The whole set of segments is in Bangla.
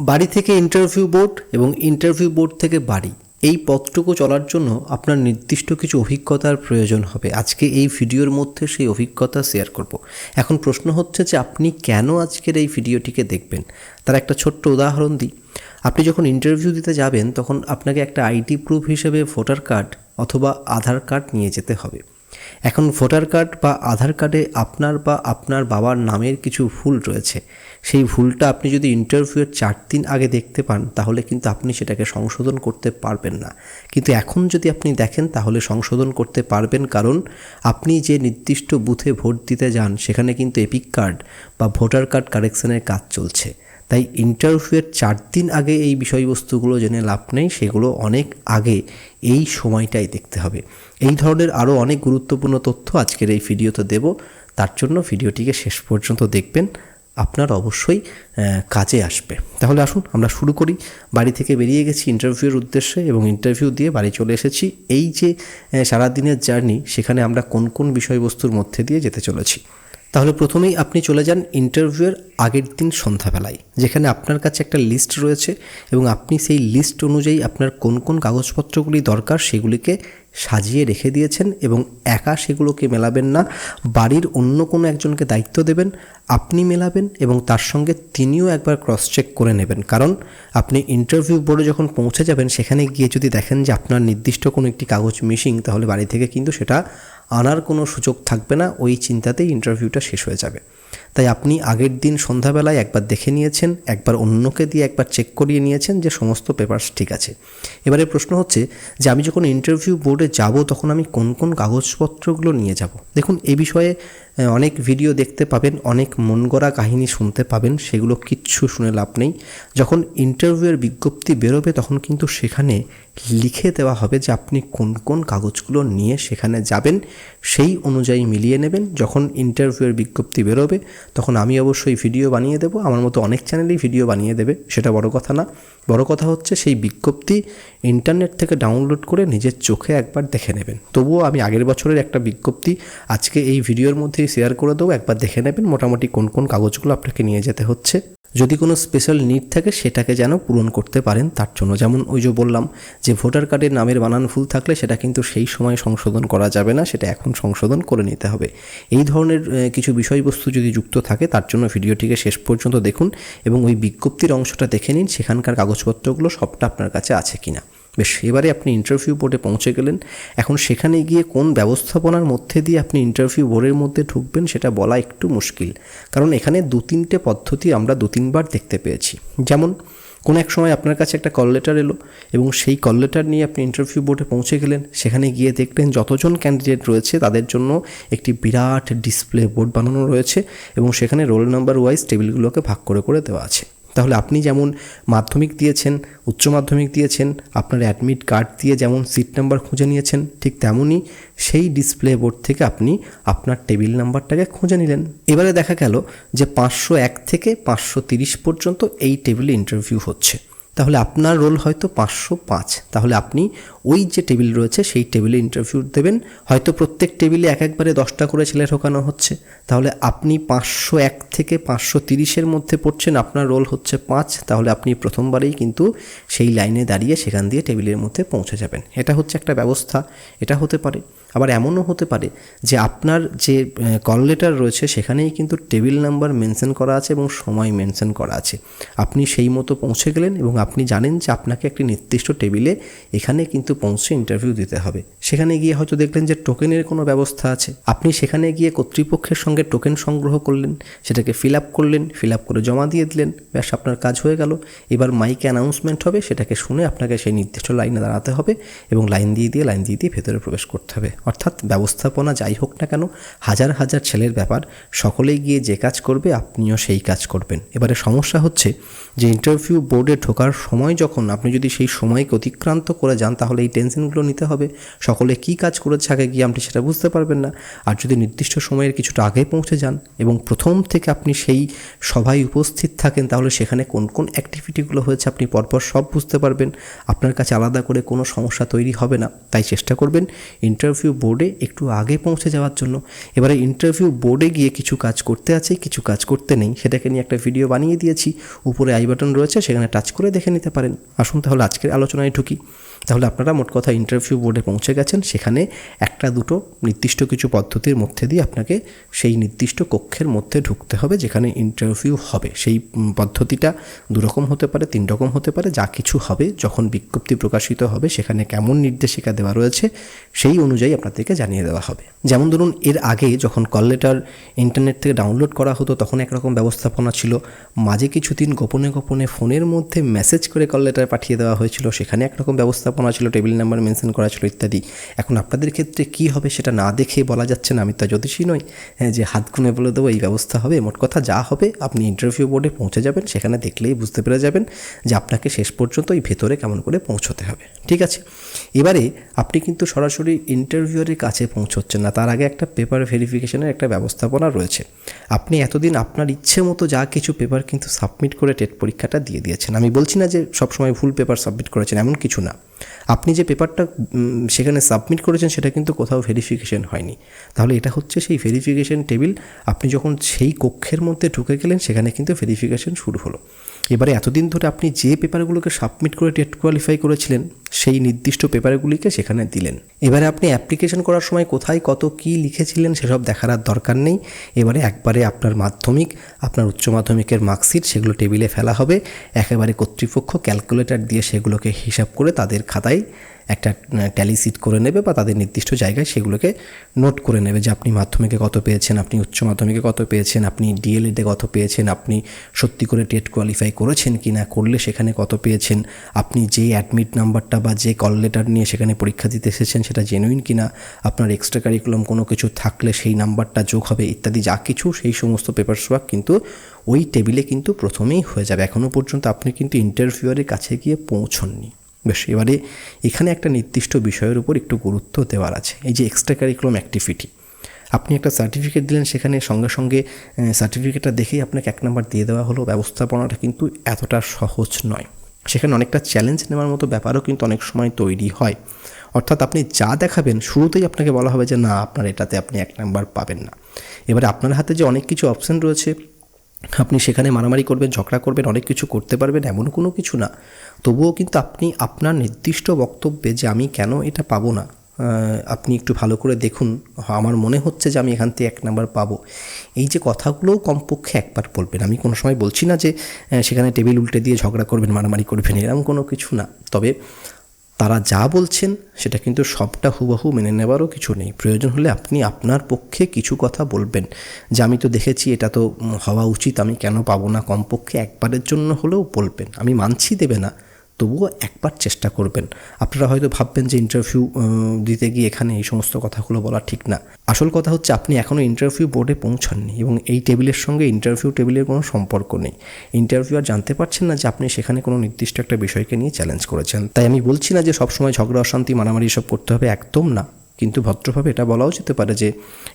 বাড়ি থেকে ইন্টারভিউ বোর্ড এবং ইন্টারভিউ বোর্ড থেকে বাড়ি। এই পথটুকু চলার জন্য আপনার নির্দিষ্ট কিছু অভিজ্ঞতার প্রয়োজন হবে। আজকে এই ভিডিওর মধ্যে সেই অভিজ্ঞতা শেয়ার করব। এখন প্রশ্ন হচ্ছে যে আপনি কেন আজকের এই ভিডিওটিকে দেখবেন? তার একটা ছোট্ট উদাহরণ দিই। আপনি যখন ইন্টারভিউ দিতে যাবেন, তখন আপনাকে একটা আইডি প্রুফ হিসেবে ভোটার কার্ড অথবা আধার কার্ড নিয়ে যেতে হবে। এখন ভোটার কার্ড বা আধার কার্ডে আপনার বা আপনার বাবার নামের কিছু ভুল রয়েছে। সেই ভুলটা আপনি যদি ইন্টারভিউয়ের চার দিন আগে দেখতে পান, তাহলে কিন্তু আপনি সেটাকে সংশোধন করতে পারবেন না। কিন্তু এখন যদি আপনি দেখেন, তাহলে সংশোধন করতে পারবেন কারণ আপনি যে নির্দিষ্ট বুথে ভোট দিতে যান, সেখানে কিন্তু এপিক কার্ড বা ভোটার কার্ড কারেকশনের কাজ চলছে। তাই ইন্টারভিউয়ের চার দিন আগে এই বিষয়বস্তুগুলো জেনে লাভ নেই, সেগুলো অনেক আগে এই সময়টাই দেখতে হবে। এই ধরনের আরও অনেক গুরুত্বপূর্ণ তথ্য আজকের এই ভিডিওতে দেব। তার জন্য ভিডিওটিকে শেষ পর্যন্ত দেখবেন। আপনার অবশ্যই কাজে আসবে। তাহলে আসুন, আমরা শুরু করি। বাড়ি থেকে বেরিয়ে গেছি ইন্টারভিউর উদ্দেশ্যে এবং ইন্টারভিউ দিয়ে বাড়ি চলে এসেছি। এই যে সারাদিনের জার্নি সেখানে আমরা কোন কোন বিষয়বস্তুর মধ্যে দিয়ে যেতে চলেছি? তাহলে প্রথমেই আপনি চলে যান ইন্টারভিউয়ের আগের দিন সন্ধ্যাবেলায়, যেখানে আপনার কাছে একটা লিস্ট রয়েছে এবং আপনি সেই লিস্ট অনুযায়ী আপনার কোন কোন কাগজপত্রগুলি দরকার সেগুলিকে সাজিয়ে রেখে দিয়েছেন এবং একা সেগুলোকে মেলাবেন না, বাড়ির অন্য কোনো একজনকে দায়িত্ব দেবেন, আপনি মেলাবেন এবং তার সঙ্গে তিনিও একবার ক্রস চেক করে নেবেন। কারণ আপনি ইন্টারভিউ বোর্ডে যখন পৌঁছে যাবেন, সেখানে গিয়ে যদি দেখেন যে আপনার নির্দিষ্ট কোনো একটি কাগজ মিসিং তাহলে বাড়ি থেকে কিন্তু সেটা আনার কোনো সুযোগ থাকবে না, ওই চিন্তাতেই ইন্টারভিউটা শেষ হয়ে যাবে। তাই আপনি আগের দিন সন্ধ্যাবেলায় একবার দেখে নিয়েছেন, একবার অন্যকে দিয়ে একবার চেক করিয়ে নিয়েছেন যে সমস্ত পেপারস ঠিক আছে। এবারে প্রশ্ন হচ্ছে যে আমি যখন ইন্টারভিউ বোর্ডে যাব তখন আমি কোন কোন কাগজপত্রগুলো নিয়ে যাব? দেখুন, এ বিষয়ে অনেক ভিডিও দেখতে পাবেন, অনেক মন গড়া কাহিনী শুনতে পাবেন, সেগুলো কিচ্ছু শুনে লাভ নেই। যখন ইন্টারভিউয়ের বিজ্ঞপ্তি বেরোবে, তখন কিন্তু সেখানে লিখে দেওয়া হবে যে আপনি কোন কোন কাগজগুলো নিয়ে সেখানে যাবেন, সেই অনুযায়ী মিলিয়ে নেবেন। যখন ইন্টারভিউয়ের বিজ্ঞপ্তি বেরোবে, তখন আমি অবশ্যই ভিডিও বানিয়ে দেবো। আমার মতো অনেক চ্যানেলেই ভিডিও বানিয়ে দেবে, সেটা বড় কথা না। বড় কথা হচ্ছে সেই বিজ্ঞপ্তি ইন্টারনেট থেকে ডাউনলোড করে নিজের চোখে একবার দেখে নেবেন। তবুও আমি আগের বছরের একটা বিজ্ঞপ্তি আজকে এই ভিডিওর মধ্যে শেয়ার করে দেবো। একবার দেখে নেবেন মোটামুটি কোন কোন কাগজগুলো আপনাকে নিয়ে যেতে হচ্ছে। যদি কোনো স্পেশাল নিড থাকে সেটাকে যেন পূরণ করতে পারেন তার জন্য। যেমন ওই যে বললাম যে ভোটার কার্ডের নামের বানান ভুল থাকলে সেটা কিন্তু সেই সময় সংশোধন করা যাবে না, সেটা এখন সংশোধন করে নিতে হবে। এই ধরনের কিছু বিষয়বস্তু যদি যুক্ত থাকে তার জন্য ভিডিওটিকে শেষ পর্যন্ত দেখুন এবং ওই বিজ্ঞপ্তির অংশটা দেখে নিন সেখানকার কাগজপত্রগুলো সবটা আপনার কাছে আছে কিনা। বেশ, এবারে আপনি ইন্টারভিউ বোর্ডে পৌঁছে গেলেন। এখন সেখানে গিয়ে কোন ব্যবস্থাপনার মধ্যে দিয়ে আপনি ইন্টারভিউ বোর্ডের মধ্যে ঢুকবেন সেটা বলা একটু মুশকিল। কারণ এখানে দু তিনটে পদ্ধতি আমরা দু তিনবার দেখতে পেয়েছি। যেমন, কোনো এক সময় আপনার কাছে একটা কল লেটার এলো এবং সেই কল লেটার নিয়ে আপনি ইন্টারভিউ বোর্ডে পৌঁছে গেলেন। সেখানে গিয়ে দেখলেন যতজন ক্যান্ডিডেট রয়েছে তাদের জন্য একটি বিরাট ডিসপ্লে বোর্ড বানানো রয়েছে এবং সেখানে রোল নাম্বার ওয়াইজ টেবিলগুলোকে ভাগ করে করে দেওয়া আছে। তাহলে আপনি যেমন মাধ্যমিক দিয়েছেন, উচ্চ মাধ্যমিক দিয়েছেন, আপনার অ্যাডমিট কার্ড দিয়ে যেমন সিট নাম্বার খুঁজে নিয়েছেন, ঠিক তেমনই সেই ডিসপ্লে বোর্ড থেকে আপনি আপনার টেবিল নাম্বারটাকে খুঁজে নিলেন। এবারে দেখা গেল যে পাঁচশো এক থেকে পাঁচশো তিরিশ পর্যন্ত এই টেবিলে ইন্টারভিউ হচ্ছে। তাহলে আপনার রোল হয়তো পাঁচশো পাঁচ। তাহলে আপনি ওই যে টেবিল রয়েছে, সেই টেবিলে ইন্টারভিউ দেবেন। হয়তো প্রত্যেক টেবিলে এক একবারে দশটা করে ছেলে ঢোকানো হচ্ছে। তাহলে আপনি পাঁচশো এক থেকে পাঁচশো তিরিশের মধ্যে পড়ছেন, আপনার রোল হচ্ছে পাঁচ। তাহলে আপনি প্রথমবারেই কিন্তু সেই লাইনে দাঁড়িয়ে সেখান দিয়ে টেবিলের মধ্যে পৌঁছে যাবেন। এটা হচ্ছে একটা ব্যবস্থা। এটা হতে পারে। আবার এমনও হতে পারে যে আপনার যে কল লেটার রয়েছে সেখানেই কিন্তু টেবিল নাম্বার মেনশন করা আছে এবং সময় মেনশন করা আছে। আপনি সেই মতো পৌঁছে গেলেন এবং আপনি জানেন যে আপনাকে একটি নির্দিষ্ট টেবিলে এখানে কিন্তু পৌঁছে ইন্টারভিউ দিতে হবে। সেখানে গিয়ে হয়তো দেখলেন যে টোকেনের কোনো ব্যবস্থা আছে। আপনি সেখানে গিয়ে কর্তৃপক্ষের সঙ্গে টোকেন সংগ্রহ করলেন, সেটাকে ফিল আপ করলেন ফিল আপ করে জমা দিয়ে দিলেন, ব্যাস আপনার কাজ হয়ে গেল। এবার মাইকে অ্যানাউন্সমেন্ট হবে, সেটাকে শুনে আপনাকে সেই নির্দিষ্ট লাইনে দাঁড়াতে হবে এবং লাইন দিয়ে দিয়ে লাইন দিয়ে দিয়ে ভেতরে প্রবেশ করতে হবে। অর্থাৎ ব্যবস্থাপনা যাই হোক না কেন, হাজার হাজার ছেলের ব্যাপার, সকলেই গিয়ে যে কাজ করবে, আপনিও সেই কাজ করবেন। এবারে সমস্যা হচ্ছে যে ইন্টারভিউ বোর্ডে ঢোকার সময় যখন আপনি যদি সেই সময়কে অতিক্রান্ত করে যান, তাহলে এই টেনশনগুলো নিতে হবে। সকল সকলে কী কাজ করেছে আগে গিয়ে আপনি সেটা বুঝতে পারবেন না। আর যদি নির্দিষ্ট সময়ের কিছুটা আগে পৌঁছে যান এবং প্রথম থেকে আপনি সেই সভায় উপস্থিত থাকেন, তাহলে সেখানে কোন কোন অ্যাক্টিভিটিগুলো হয়েছে আপনি পরপর সব বুঝতে পারবেন। আপনার কাছে আলাদা করে কোনো সমস্যা তৈরি হবে না। তাই চেষ্টা করবেন ইন্টারভিউ বোর্ডে একটু আগে পৌঁছে যাওয়ার জন্য। এবারে ইন্টারভিউ বোর্ডে গিয়ে কিছু কাজ করতে আছে, কিছু কাজ করতে নেই। সেটাকে নিয়ে একটা ভিডিও বানিয়ে দিয়েছি। উপরে আই বাটন রয়েছে, সেখানে টাচ করে দেখে নিতে পারেন। আসুন তাহলে আজকের আলোচনায় ঢুকি। তাহলে আপনারা মোট কথা ইন্টারভিউ বোর্ডে পৌঁছে গেছেন। সেখানে একটা দুটো নির্দিষ্ট কিছু পদ্ধতির মধ্যে দিয়ে আপনাকে সেই নির্দিষ্ট কক্ষের মধ্যে ঢুকতে হবে যেখানে ইন্টারভিউ হবে। সেই পদ্ধতিটা দুরকম হতে পারে, তিন রকম হতে পারে, যা কিছু হবে, যখন বিজ্ঞপ্তি প্রকাশিত হবে, সেখানে কেমন নির্দেশিকা দেওয়া রয়েছে, সেই অনুযায়ী আপনাদেরকে জানিয়ে দেওয়া হবে। যেমন ধরুন, এর আগে যখন কল লেটার ইন্টারনেট থেকে ডাউনলোড করা হতো, তখন একরকম ব্যবস্থাপনা ছিল। মাঝে কিছুদিন গোপনে গোপনে ফোনের মধ্যে মেসেজ করে কল লেটার পাঠিয়ে দেওয়া হয়েছিল, সেখানে একরকম ব্যবস্থাপনা ছিল টেবিল নাম্বার মেনশন করা ছিল ইত্যাদি। এখন আপনাদের ক্ষেত্রে কি হবে সেটা না দেখে বলা যাচ্ছে না, আমি তো জ্যোতিষী নই। হ্যাঁ যে হাত গুনে বলে দেবো, এই ব্যবস্থা হবে। মোট কথা যা হবে, আপনি ইন্টারভিউ বোর্ডে পৌঁছে যাবেন, সেখানে দেখলেই বুঝতে পেরে যাবেন যে আপনাকে শেষ পর্যন্ত এই ভেতরে কেমন করে পৌঁছতে হবে। ঠিক আছে? এবারে আপনি কিন্তু সরাসরি ইন্টারভিউয়ারের কাছে পৌঁছচ্ছেন না, তার আগে একটা পেপার ভেরিফিকেশনের একটা ব্যবস্থাপনা রয়েছে। আপনি এতদিন আপনার ইচ্ছে মতো যা কিছু পেপার কিন্তু সাবমিট করে টেট পরীক্ষাটা দিয়ে দিয়েছেন। আমি বলছি না যে সবসময় ভুল পেপার সাবমিট করেছেন, এমন কিছু না। আপনি যে পেপারটা সেখানে সাবমিট করেছেন সেটা কিন্তু কোথাও ভেরিফিকেশন হয়নি। তাহলে এটা হচ্ছে সেই ভেরিফিকেশন টেবিল আপনি যখন সেই কক্ষের মধ্যে ঢুকে গেলেন সেখানে কিন্তু ভেরিফিকেশন শুরু হলো। এবারে এতদিন ধরে আপনি যে পেপারগুলোকে সাবমিট করে টেট কোয়ালিফাই করেছিলেন সেই নির্দিষ্ট পেপারগুলিকে সেখানে দিলেন। এবারে আপনি অ্যাপ্লিকেশন করার সময় কোথায় কত কি লিখেছিলেন সেসব দেখার আর দরকার নেই। এবারে একবারে আপনার মাধ্যমিক, আপনার উচ্চ মাধ্যমিকের মার্কশিট সেগুলো টেবিলে ফেলা হবে। একেবারে কর্তৃপক্ষ ক্যালকুলেটর দিয়ে সেগুলোকে হিসাব করে তাদের খাতায় একটা ট্যালি সিট করে নেবে বা তাদের নির্দিষ্ট জায়গায় সেগুলোকে নোট করে নেবে যে আপনি মাধ্যমিকে কত পেয়েছেন, আপনি উচ্চ মাধ্যমিকে কত পেয়েছেন, আপনি ডিএলএডে কত পেয়েছেন, আপনি সত্যি করে টেট কোয়ালিফাই করেছেন কি না, করলে সেখানে কত পেয়েছেন, আপনি যে অ্যাডমিট নাম্বারটা বা যে কল লেটার নিয়ে সেখানে পরীক্ষা দিতে এসেছেন সেটা জেনুইন কি না, আপনার এক্সট্রা কারিকুলাম কোনো কিছু থাকলে সেই নাম্বারটা যোগ হবে ইত্যাদি যা কিছু, সেই সমস্ত পেপার সোয়াক কিন্তু ওই টেবিলে কিন্তু প্রথমেই হয়ে যাবে। এখনও পর্যন্ত আপনি কিন্তু ইন্টারভিউয়ারের কাছে গিয়ে পৌঁছননি। বেশ, এবারে এখানে একটা নির্দিষ্ট বিষয়ের উপর একটু গুরুত্ব দেওয়ার আছে, এই যে এক্সট্রা কারিকুলাম অ্যাক্টিভিটি আপনি একটা সার্টিফিকেট দিলেন, সেখানে সঙ্গে সঙ্গে সার্টিফিকেটটা দেখেই আপনাকে এক নাম্বার দিয়ে দেওয়া হলো। ব্যবস্থাপনাটা কিন্তু এতটা সহজ নয়। সেখানে অনেকটা চ্যালেঞ্জ নেওয়ার মতো ব্যাপারও কিন্তু অনেক সময় তৈরি হয়। অর্থাৎ আপনি যা দেখাবেন, শুরুতেই আপনাকে বলা হবে যে, না, আপনার এটাতে আপনি এক নাম্বার পাবেন না। এবারে আপনার হাতে যে অনেক কিছু অপশান রয়েছে আপনি সেখানে মারামারি করবেন, ঝগড়া করবেন, অনেক কিছু করতে পারবেন, এমন কোনো কিছু না। তবুও কিন্তু আপনি আপনার নির্দিষ্ট বক্তব্যে যে আমি কেন এটা পাবো না আপনি একটু ভালো করে দেখুন। আমার মনে হচ্ছে যে আমি এখান থেকে এক নাম্বার পাবো। এই যে কথাগুলোও কমপক্ষে একবার বলবেন। আমি কোনো সময় বলছি না যে সেখানে টেবিল উল্টে দিয়ে ঝগড়া করবেন, মারামারি করবেন এরকম কোনো কিছু না। তবে তারা যা বলছেন, সেটা কিন্তু সবটা হুবাহু মেনে নেবারও কিছু নেই। প্রয়োজন হলে আপনি আপনার পক্ষে কিছু কথা বলবেন। যে আমি তো দেখেছি, এটা তো হওয়া উচিত, আমি কেন পাবো না? কমপক্ষে একবারের জন্য হলেও বলবেন। আমি মানছি দেবে না। তবুও একবার চেষ্টা করবেন। আপনারা হয়তো ভাববেন যে ইন্টারভিউ দিতে গিয়ে এখানে এই সমস্ত কথাগুলো বলা ঠিক না। আসল কথা হচ্ছে আপনি এখনও ইন্টারভিউ বোর্ডে পৌঁছাননি এবং এই টেবিলের সঙ্গে ইন্টারভিউ টেবিলের কোনো সম্পর্ক নেই। ইন্টারভিউ আর জানতে পারছেন না যে আপনি সেখানে কোনো নির্দিষ্ট একটা বিষয়কে নিয়ে চ্যালেঞ্জ করেছেন। তাই আমি বলছি না যে সবসময় ঝগড়া, অশান্তি, মারামারি সব করতে হবে, একদম না। কিন্তু ভদ্রভাবে এটা বলাও যেতে পারে যে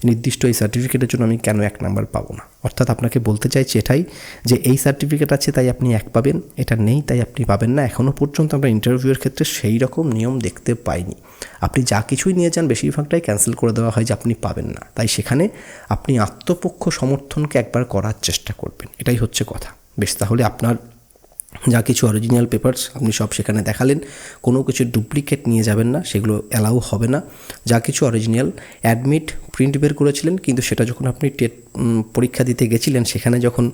নির্দিষ্ট এই সার্টিফিকেটের জন্য আমি কেন এক নাম্বার পাবো না। অর্থাৎ আপনাকে বলতে চাইছি এটাই যে এই সার্টিফিকেট আছে তাই আপনি এক পাবেন, এটা নেই তাই আপনি পাবেন না। এখনও পর্যন্ত আমরা ইন্টারভিউয়ের ক্ষেত্রে সেই রকম নিয়ম দেখতে পাইনি। আপনি যা কিছুই নিয়ে যান বেশিরভাগটাই ক্যান্সেল করে দেওয়া হয় যে আপনি পাবেন না। তাই সেখানে আপনি আত্মপক্ষ সমর্থনকে একবার করার চেষ্টা করবেন। এটাই হচ্ছে কথা। বেশ, তাহলে আপনার যা কিছু অরিজিনাল পেপারস আপনি সব সেখানে দেখালেন, কোনো কিছু ডুপ্লিকেট নিয়ে যাবেন না, সেগুলো অ্যালাউ হবে না। যা কিছু অরিজিনাল অ্যাডমিট প্রিন্ট বের করেছিলেন, কিন্তু সেটা যখন আপনি টেট পরীক্ষা দিতে গেছিলেন, সেখানে যখন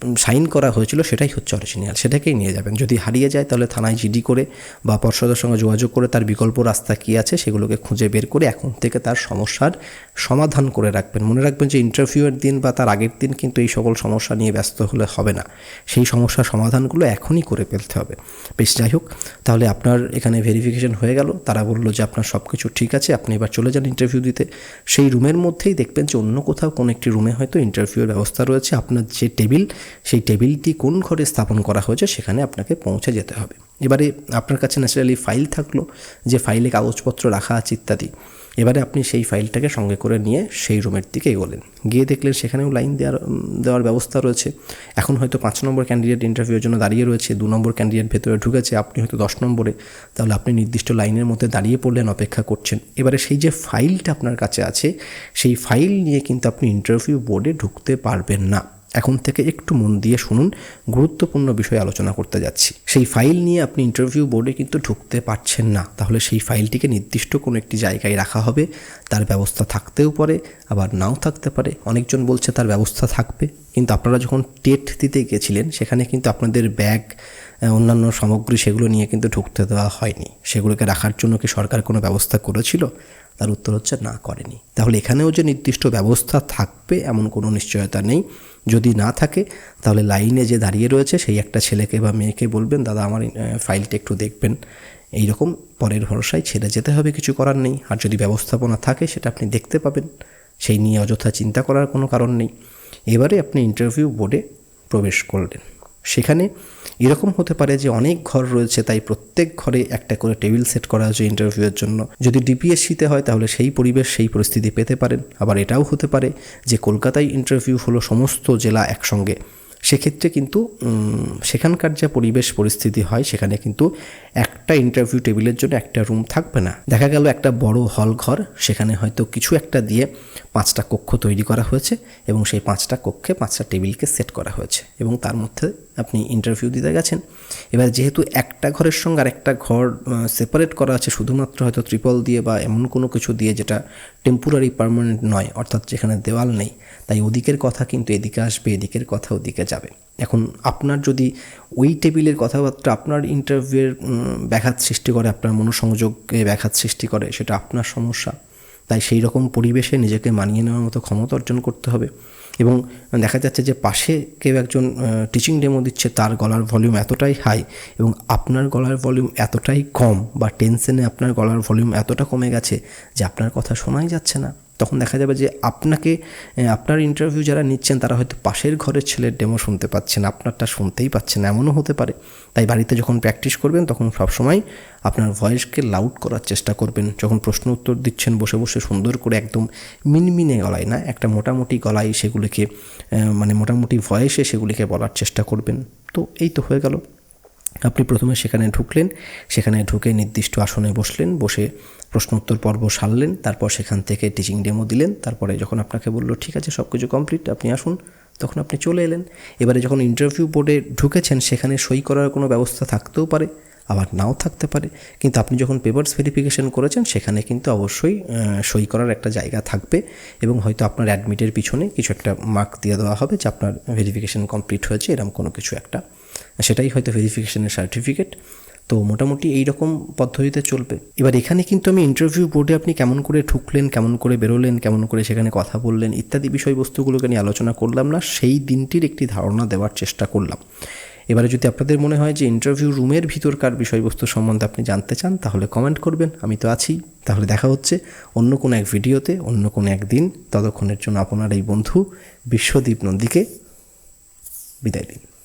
সাইন করা হয়েছিল সেটাই হচ্ছে অরিজিনাল, সেটাকেই নিয়ে যাবেন। যদি হারিয়ে যায় তাহলে থানায় জিডি করে বা পর্ষদের সঙ্গে যোগাযোগ করে তার বিকল্প রাস্তা কী আছে সেগুলোকে খুঁজে বের করে এখন থেকে তার সমস্যার সমাধান করে রাখবেন। মনে রাখবেন যে ইন্টারভিউয়ের দিন বা তার আগের দিন কিন্তু এই সকল সমস্যা নিয়ে ব্যস্ত হলে হবে না। সেই সমস্যার সমাধানগুলো এখনই করে ফেলতে হবে। বেশ, যাই হোক, তাহলে আপনার এখানে ভেরিফিকেশন হয়ে গেল। তারা বলল যে আপনার সব কিছু ঠিক আছে, আপনি এবার চলে যান ইন্টারভিউ দিতে। সেই রুমের মধ্যেই দেখবেন যে অন্য কোথাও কোনো একটি রুমে হয়তো ইন্টারভিউয়ের ব্যবস্থা রয়েছে। আপনার যে টেবিল সেই টেবিলটি কোন ঘরে স্থাপন করা হয়েছে সেখানে আপনাকে পৌঁছে যেতে হবে। এবারে আপনার কাছে ন্যাচারালি ফাইল থাকল, যে ফাইলে কাগজপত্র রাখা আছে ইত্যাদি। এবারে আপনি সেই ফাইলটাকে সঙ্গে করে নিয়ে সেই রুমের দিকে এগোলেন। গিয়ে দেখলেন সেখানেও লাইন দেওয়ার দেওয়ার ব্যবস্থা রয়েছে। এখন হয়তো পাঁচ নম্বর ক্যান্ডিডেট ইন্টারভিউয়ের জন্য দাঁড়িয়ে রয়েছে, দু নম্বর ক্যান্ডিডেট ভেতরে ঢুকেছে, আপনি হয়তো দশ নম্বরে। তাহলে আপনি নির্দিষ্ট লাইনের মধ্যে দাঁড়িয়ে পড়লেন, অপেক্ষা করছেন। এবারে সেই যে ফাইলটা আপনার কাছে আছে, সেই ফাইল নিয়ে কিন্তু আপনি ইন্টারভিউ বোর্ডে ঢুকতে পারবেন না। এখন থেকে একটু মন দিয়ে শুনুন, গুরুত্বপূর্ণ বিষয় আলোচনা করতে যাচ্ছি। সেই ফাইল নিয়ে আপনি ইন্টারভিউ বোর্ডে কিন্তু ঢুকতে পারছেন না। তাহলে সেই ফাইলটিকে নির্দিষ্ট কোনো একটি জায়গায় রাখা হবে, তার ব্যবস্থা থাকতেও পারে, আবার নাও থাকতে পারে। অনেকজন বলছে তার ব্যবস্থা থাকবে। কিন্তু আপনারা যখন টেট দিতে গেছিলেন, সেখানে কিন্তু আপনাদের ব্যাগ অন্যান্য সামগ্রী সেগুলো নিয়ে কিন্তু ঢুকতে দেওয়া হয়নি। সেগুলোকে রাখার জন্য কি সরকার কোনো ব্যবস্থা করেছিল? তার উত্তর হচ্ছে না করেনি। তাহলে এখানেও যে নির্দিষ্ট ব্যবস্থা থাকবে এমন কোনো নিশ্চয়তা নেই। যদি না থাকে, তাহলে লাইনে যে দাঁড়িয়ে রয়েছে সেই একটা ছেলেকে বা মেয়েকে বলবেন, দাদা, আমার ফাইলটা একটু দেখবেন। এই রকম পরের ভরসায় ছেড়ে যেতে হবে, কিছু করার নেই। আর যদি ব্যবস্থাপনা থাকে, সেটা আপনি দেখতে পাবেন। সেই নিয়ে অযথা চিন্তা করার কোনো কারণ নেই। এবারে আপনি ইন্টারভিউ বোর্ডে প্রবেশ করলেন। সেখানে এরকম হতে পারে যে অনেক ঘর রয়েছে, তাই প্রত্যেক ঘরে একটা করে টেবিল সেট করা হয়েছে ইন্টারভিউয়ের জন্য। যদি ডিপিএসসিতে হয়, তাহলে সেই পরিবেশ, সেই পরিস্থিতি পেতে পারেন। আবার এটাও হতে পারে যে কলকাতায় ইন্টারভিউ হলো সমস্ত জেলা একসঙ্গে। সেক্ষেত্রে কিন্তু সেখানকার যা পরিবেশ, পরিস্থিতি হয়, সেখানে কিন্তু একটা ইন্টারভিউ টেবিলের জন্য একটা রুম থাকবে না। দেখা গেল একটা বড় হল ঘর, সেখানে হয়তো কিছু একটা দিয়ে পাঁচটা কক্ষ তৈরি করা হয়েছে এবং সেই পাঁচটা কক্ষে পাঁচটা টেবিলকে সেট করা হয়েছে এবং তার মধ্যে আপনি ইন্টারভিউ দিতে গেছেন। এবার যেহেতু একটা ঘরের সঙ্গে আর একটা ঘর সেপারেট করা আছে, শুধুমাত্র হয়তো ত্রিপল দিয়ে বা এমন কোনো কিছু দিয়ে যেটা টেম্পোরারি পার্মানেন্ট নয়, অর্থাৎ যেখানে দেওয়াল নেই, তাই ওদিকের কথা কিন্তু এদিকে আসবে, এদিকের কথা ওদিকে যাবে। এখন আপনার যদি ওই টেবিলের কথাবার্তা আপনার ইন্টারভিউয়ের ব্যাঘাত সৃষ্টি করে, আপনার মনোসংযোগে ব্যাঘাত সৃষ্টি করে, সেটা আপনার সমস্যা। তাই সেই রকম পরিবেশে নিজেকে মানিয়ে নেওয়ার মতো ক্ষমতা অর্জন করতে হবে। এবং দেখা যাচ্ছে যে পাশে কেউ একজন টিচিং ডেমো দিচ্ছে, তার গলার ভলিউম এতটাই হাই এবং আপনার গলার ভলিউম এতটাই কম বা টেনশনে আপনার গলার ভলিউম এতটা কমে গেছে যে আপনার কথা শোনাই যাচ্ছে না। তখন দেখা যাবে যে আপনাকে আপনার ইন্টারভিউ যারা নিচ্ছেন, তারা হয়তো পাশের ঘরের ছেলের ডেমো শুনতে পাচ্ছেন, আপনারটা শুনতেই পাচ্ছেন এমনও হতে পারে। তাই বাড়িতে যখন প্র্যাকটিস করবেন, তখন সবসময় আপনার ভয়েসকে লাউড করার চেষ্টা করবেন। যখন প্রশ্ন উত্তর দিচ্ছেন, বসে বসে সুন্দর করে একদম মিনমিনে গলায়, না? একটা মোটামুটি গলায় সেগুলিকে মানে মোটামুটি ভয়েসে সেগুলিকে বলার চেষ্টা করবেন। তো এই তো হয়ে গেল। আপনি প্রথমে সেখানে ঢুকলেন, সেখানে ঢুকে নির্দিষ্ট আসনে বসলেন, বসে প্রশ্নোত্তর পর্ব সারলেন, তারপর সেখান থেকে টিচিং ডেমো দিলেন, তারপরে যখন আপনাকে বলল, ঠিক আছে সব কিছু কমপ্লিট আপনি আসুন, তখন আপনি চলে এলেন। এবারে যখন ইন্টারভিউ বোর্ডে ঢুকেছেন, সেখানে সই করার কোনো ব্যবস্থা থাকতেও পারে, আবার নাও থাকতে পারে। কিন্তু আপনি যখন পেপারস ভেরিফিকেশন করেছেন, সেখানে কিন্তু অবশ্যই সই করার একটা জায়গা থাকবে এবং হয়তো আপনার অ্যাডমিটের পিছনে কিছু একটা মার্ক দিয়ে দেওয়া হবে যে আপনার ভেরিফিকেশন কমপ্লিট হয়েছে এরকম কোনো কিছু একটা। সেটাই হয়তো ভেরিফিকেশনের সার্টিফিকেট তো মোটামুটি এই রকম পদ্ধতিতে চলবে। এবার এখানে কিন্তু আমি ইন্টারভিউ বোর্ডে আপনি কেমন করে ঠুকলেন, কেমন করে বেরোলেন, কেমন করে সেখানে কথা বললেন ইত্যাদি বিষয়বস্তুগুলোকে নিয়ে আলোচনা করলাম না, সেই দিনটির একটি ধারণা দেওয়ার চেষ্টা করলাম। এবারে যদি আপনাদের মনে হয় যে ইন্টারভিউ রুমের ভিতরকার বিষয়বস্তু সম্বন্ধে আপনি জানতে চান, তাহলে কমেন্ট করবেন, আমি তো আছি। তাহলে দেখা হচ্ছে অন্য কোনো এক ভিডিওতে, অন্য কোনো একদিন। ততক্ষণের জন্য আপনার এই বন্ধু বিশ্বদীপ নন্দীকে বিদায় দিন।